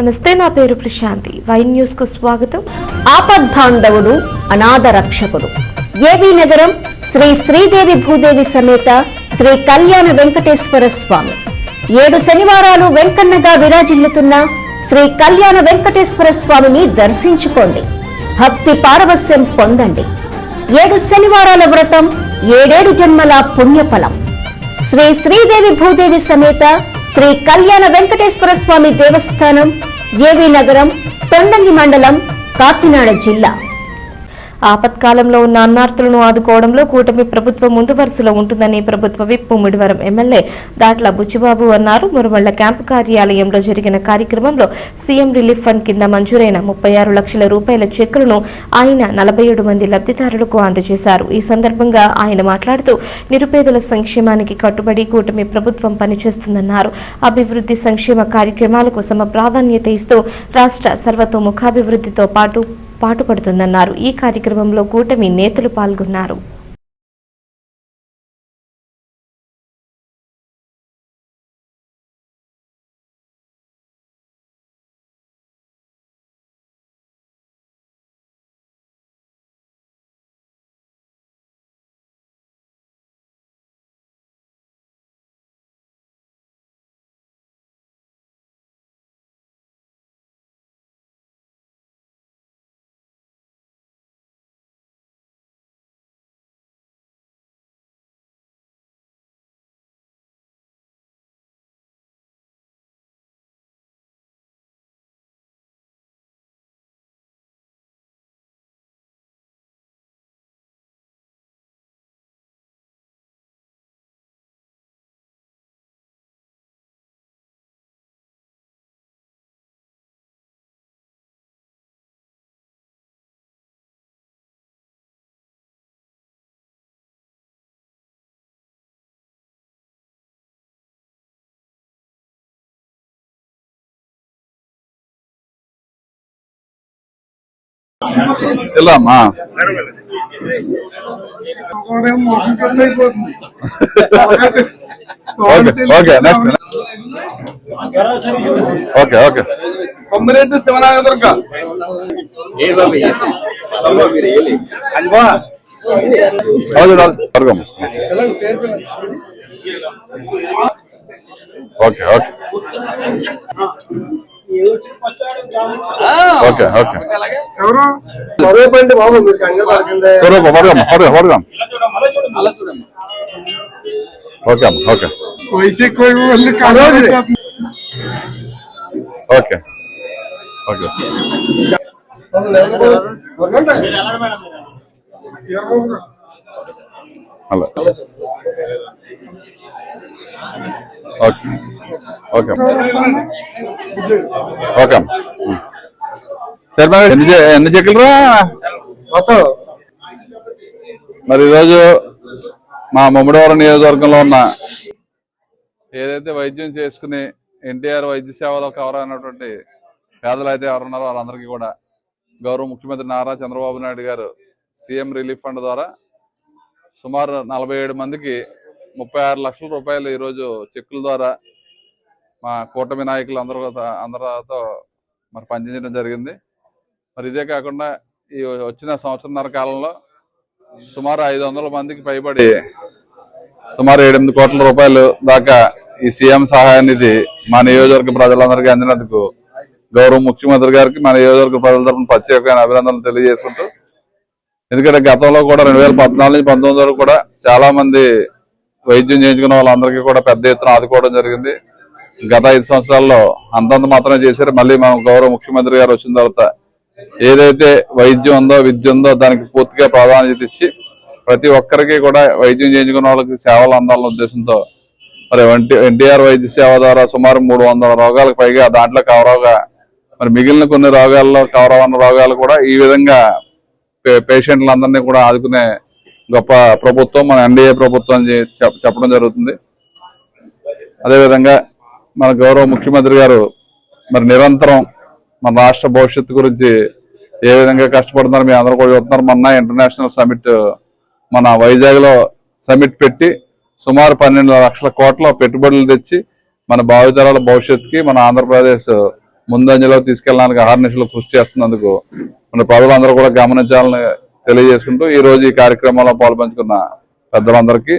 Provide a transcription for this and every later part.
నమస్తే నా పేరు ప్రశాంతి. వై న్యూస్కు స్వాగతం. ఆపద్బాంధవుడు అనాథ రక్షకుడు. ఏవి నగరం శ్రీ శ్రీదేవి భూదేవి సమేత శ్రీ కళ్యాణ వెంకటేశ్వర స్వామి. ఏడు శనివారాలు వెంకన్నగా విరాజిల్లుతున్న శ్రీ కళ్యాణ వెంకటేశ్వర స్వామిని దర్శించుకోండి. భక్తి పారవస్యం పొందండి. ఏడు శనివారాల వ్రతం ఏడేడు జన్మల పుణ్యఫలం. శ్రీ శ్రీదేవి భూదేవి సమేత శ్రీ కళ్యాణ వెంకటేశ్వర స్వామి దేవస్థానం ఏవి నగరం తొండంగి మండలం కాకినాడ జిల్లా. ఆపత్కాలంలో ఉన్న అన్నార్థులను ఆదుకోవడంలో కూటమి ప్రభుత్వం ముందు వరుసలో ఉంటుందని ప్రభుత్వ విప్ ముడివరం ఎమ్మెల్యే దాట్ల బుచ్చిబాబు అన్నారు. మురవళ్ళ క్యాంపు కార్యాలయంలో జరిగిన కార్యక్రమంలో సీఎం రిలీఫ్ ఫండ్ కింద మంజూరైన ముప్పై ఆరు లక్షల రూపాయల చెక్కులను ఆయన నలభై ఏడు మంది లబ్ధిదారులకు అందజేశారు. ఈ సందర్భంగా ఆయన మాట్లాడుతూ నిరుపేదల సంక్షేమానికి కట్టుబడి కూటమి ప్రభుత్వం పనిచేస్తుందన్నారు. అభివృద్ధి సంక్షేమ కార్యక్రమాలకు సమ ప్రాధాన్యత ఇస్తూ రాష్ట్ర సర్వతోముఖాభివృద్ధితో పాటు పాటుపడుతుందన్నారు. ఈ కార్యక్రమంలో కూటమి నేతలు పాల్గొన్నారు. వెళ్ళమ్మా ఒకడేమో మోసం కింద అయిపోతుంది okay okay next okay okay Kommireddy Sivanagadurga వర్గం okay okay ఓకే ఓకే ఎవరు మరోపండి బాబు మీరు కంగారు పడకండి స్వరూప వర్గం వర్గం వర్గం ఓకే అమ్మా ఓకే వయసు ఎక్కువ వెళ్ళి కంగారు వచ్చేస్తుంది. Okay okay కొరకండి. ఇరవై ఒకటి. అలా. ఓకే. ఓకే. ఓకే. సరే ఎన్ని ఎన్ని చెక్కులరా మొత్తం. మరి ఈరోజు మా ముమ్మడివరం నియోజకవర్గంలో ఉన్న ఏదైతే వైద్యం చేసుకుని ఎన్టీఆర్ వైద్య సేవలో కవర్ అయినటువంటి పేదలు అయితే ఎవరున్నారో వాళ్ళందరికీ కూడా గౌరవ ముఖ్యమంత్రి నారా చంద్రబాబు నాయుడు గారు సీఎం రిలీఫ్ ఫండ్ ద్వారా సుమారు నలభై ఏడు మందికి ముప్పై ఆరు లక్షల రూపాయలు ఈరోజు చెక్కుల ద్వారా మా కూటమి నాయకులు అందరూ అందరితో మరి పనిచేయడం జరిగింది. మరి ఇదే కాకుండా ఈ వచ్చిన సంవత్సరంన్నర కాలంలో సుమారు ఐదు వందల మందికి పైబడి సుమారు ఎనిమిది కోట్ల రూపాయలు దాకా ఈ సీఎం సహాయ నిధి మా నియోజకవర్గ ప్రజలందరికీ అందినందుకు గౌరవ ముఖ్యమంత్రి గారికి మా నియోజకవర్గ ప్రజల తరఫున ప్రత్యేకమైన అభినందనలు తెలియజేసుకుంటూ ఎందుకంటే గతంలో కూడా రెండు వేల పద్నాలుగు నుంచి పంతొమ్మిది వరకు కూడా చాలా మంది వైద్యం చేయించుకున్న వాళ్ళందరికీ కూడా పెద్ద ఎత్తున ఆదుకోవడం జరిగింది. గత ఐదు సంవత్సరాల్లో అంతంత మాత్రమే చేశారు. మళ్ళీ మనం గౌరవ ముఖ్యమంత్రి గారు వచ్చిన తర్వాత ఏదైతే వైద్యం ఉందో విద్య ఉందో దానికి పూర్తిగా ప్రాధాన్యత ఇచ్చి ప్రతి ఒక్కరికి కూడా వైద్యం చేయించుకున్న వాళ్ళకి సేవలు అందాలన్న ఉద్దేశంతో మరి ఎన్టీఆర్ వైద్య సేవ ద్వారా సుమారు మూడు వందల రోగాలకు పైగా దాంట్లో కవర్ అవగా మరి మిగిలిన కొన్ని రోగాల్లో కవర్ అవ్వని రోగాలు కూడా ఈ విధంగా పేషెంట్లందరినీ కూడా ఆదుకునే గొప్ప ప్రభుత్వం మన ఎన్డీఏ ప్రభుత్వం అని చెప్పడం జరుగుతుంది. అదేవిధంగా మన గౌరవ ముఖ్యమంత్రి గారు మరి నిరంతరం మన రాష్ట్ర భవిష్యత్తు గురించి ఏ విధంగా కష్టపడుతున్నారు మీ అందరూ కూడా చూస్తున్నారు మొన్న ఇంటర్నేషనల్ సమిట్ మన వైజాగ్లో సమిట్ పెట్టి సుమారు పన్నెండు లక్షల కోట్ల పెట్టుబడులు తెచ్చి మన భావితరాల భవిష్యత్తుకి మన ఆంధ్రప్రదేశ్ ముందంజలో తీసుకెళ్ళడానికి అహర్నిశలు కృషి చేస్తున్నందుకు మన ప్రజలందరూ కూడా గమనించాలని తెలియజేసుకుంటూ ఈ రోజు ఈ కార్యక్రమంలో పాల్పంచుకున్న పెద్దలందరికీ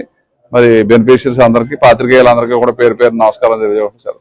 మరి బెనిఫిషియర్స్ అందరికీ పాత్రికేయులందరికీ కూడా పేరు పేరు నమస్కారం తెలియజేస్తాను